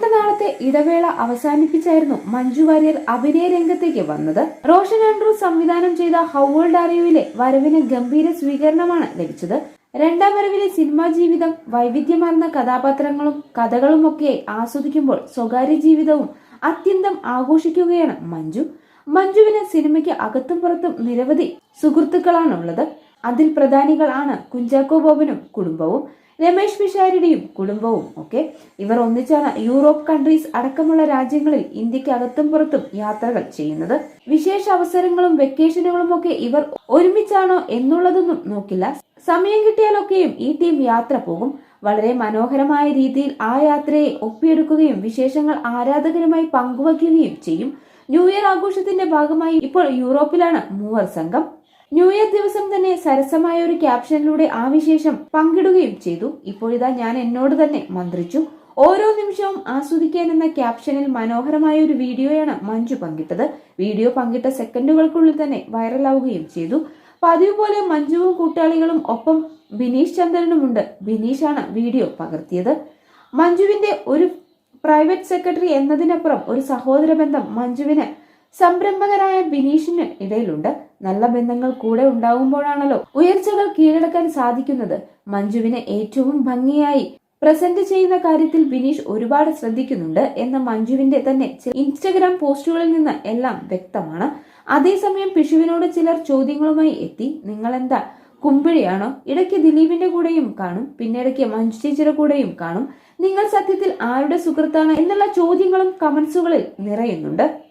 നീണ്ട നാളത്തെ ഇടവേള അവസാനിപ്പിച്ചായിരുന്നു മഞ്ജു വാര്യർ അഭിനയ രംഗത്തേക്ക് വന്നത്. റോഷൻ ആൻഡ്രൂ സംവിധാനം ചെയ്ത ഹൗവേൾഡ് അറിയുവിലെ വരവിന് ഗംഭീര സ്വീകരണമാണ് ലഭിച്ചത്. രണ്ടാം വരവിലെ സിനിമാ ജീവിതം വൈവിധ്യമാർന്ന കഥാപാത്രങ്ങളും കഥകളുമൊക്കെ ആസ്വദിക്കുമ്പോൾ സ്വകാര്യ ജീവിതവും അത്യന്തം ആഘോഷിക്കുകയാണ് മഞ്ജു. മഞ്ജുവിന് സിനിമയ്ക്ക് അകത്തും പുറത്തും നിരവധി സുഹൃത്തുക്കളാണുള്ളത്. അതിൽ പ്രധാനികളാണ് കുഞ്ചാക്കോ ബോബനും കുടുംബവും. രമേശ് പിഷാരിയുടെയും കുടുംബവും ഒക്കെ ഇവർ ഒന്നിച്ചാണ് യൂറോപ്പ് കൺട്രീസ് അടക്കമുള്ള രാജ്യങ്ങളിൽ ഇന്ത്യയ്ക്ക് അകത്തും പുറത്തും യാത്രകൾ ചെയ്യുന്നത്. വിശേഷ അവസരങ്ങളും വെക്കേഷനുകളും ഒക്കെ ഇവർ ഒരുമിച്ചാണോ എന്നുള്ളതൊന്നും നോക്കില്ല. സമയം കിട്ടിയാലൊക്കെയും ഈ ടീം യാത്ര പോകും. വളരെ മനോഹരമായ രീതിയിൽ ആ യാത്രയെ ഒപ്പിയെടുക്കുകയും വിശേഷങ്ങൾ ആരാധകരുമായി പങ്കുവയ്ക്കുകയും ചെയ്യും. ന്യൂ ഇയർ ആഘോഷത്തിന്റെ ഭാഗമായി ഇപ്പോൾ യൂറോപ്പിലാണ് മൂവർ സംഘം. ന്യൂ ഇയർ ദിവസം തന്നെ സരസമായ ഒരു ക്യാപ്ഷനിലൂടെ ആ വിശേഷം പങ്കിടുകയും ചെയ്തു. ഇപ്പോഴിതാ ഞാൻ എന്നോട് തന്നെ മന്ത്രിച്ചു. ഓരോ നിമിഷവും ആസ്വദിക്കാൻ എന്ന ക്യാപ്ഷനിൽ മനോഹരമായ ഒരു വീഡിയോയാണ് മഞ്ജു പങ്കിട്ടത്. വീഡിയോ പങ്കിട്ട സെക്കൻഡുകൾക്കുള്ളിൽ തന്നെ വൈറലാവുകയും ചെയ്തു. പതിവ് പോലെ മഞ്ജുവും കൂട്ടാളികളും ഒപ്പം ബിനീഷ് ചന്ദ്രനുമുണ്ട്. ബിനീഷാണ് വീഡിയോ പകർത്തിയത്. മഞ്ജുവിന്റെ ഒരു പ്രൈവറ്റ് സെക്രട്ടറി എന്നതിനപ്പുറം ഒരു സഹോദര ബന്ധം മഞ്ജുവിന് സംരംഭകരായ ബിനീഷിന് ഇടയിലുണ്ട്. നല്ല ബന്ധങ്ങൾ കൂടെ ഉണ്ടാകുമ്പോഴാണല്ലോ ഉയർച്ചകൾ കീഴടക്കാൻ സാധിക്കുന്നത്. മഞ്ജുവിനെ ഏറ്റവും ഭംഗിയായി. പ്രസന്റ് ചെയ്യുന്ന കാര്യത്തിൽ ബിനീഷ് ഒരുപാട് ശ്രദ്ധിക്കുന്നുണ്ട് എന്ന മഞ്ജുവിന്റെ തന്നെ ഇൻസ്റ്റഗ്രാം പോസ്റ്റുകളിൽ നിന്ന് എല്ലാം വ്യക്തമാണ്. അതേസമയം പിഷുവിനോട് ചിലർ ചോദ്യങ്ങളുമായി എത്തി. നിങ്ങൾ എന്താ കുമ്പിഴിയാണോ ഇടയ്ക്ക് ദിലീപിന്റെ കൂടെയും കാണും. പിന്നെ പിന്നിടയ്ക്ക് മഞ്ജു ചേച്ചിയുടെ കൂടെയും കാണും. നിങ്ങൾ സത്യത്തിൽ ആരുടെ സുഹൃത്താണ്? എന്നുള്ള ചോദ്യങ്ങളും കമന്റ്സുകളിൽ നിറയുന്നുണ്ട്.